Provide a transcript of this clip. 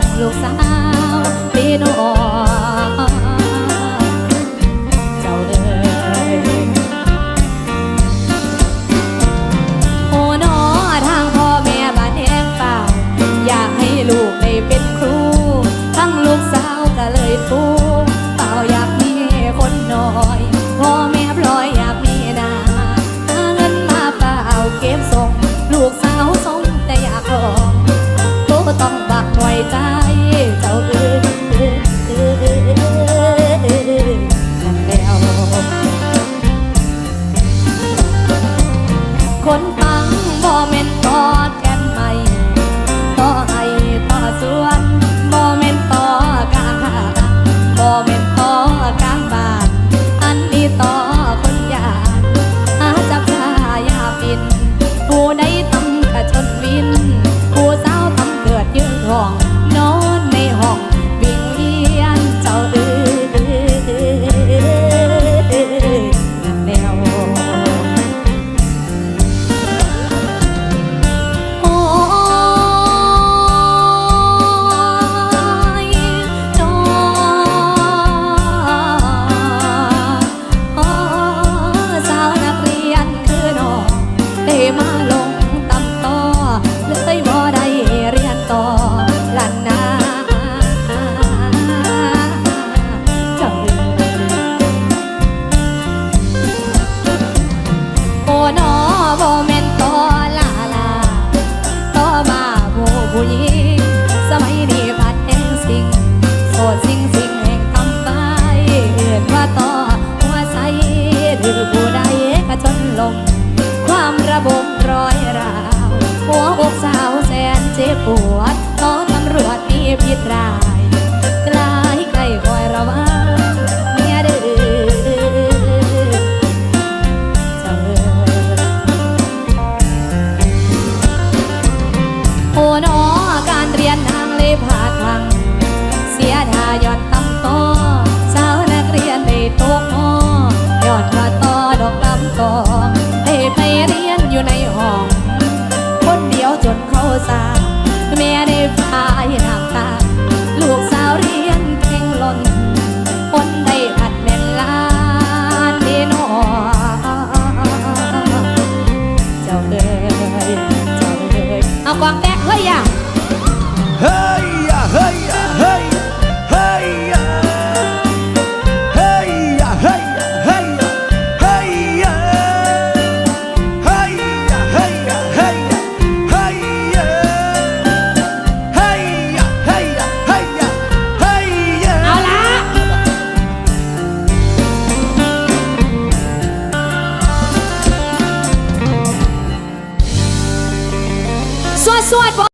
红楼上 todo me สอให้ไปเรียนอยู่ในห้อง คนเดียวจนเขาสาแม่ได้พายนักตา ลูกสาวเรียนเพ่งล่นคนได้ผัดแม่นลานเดนอเจ้าเลยเจ้าเลยเอาควางแตกเฮ้ยอย่างเฮ้ sword, boy!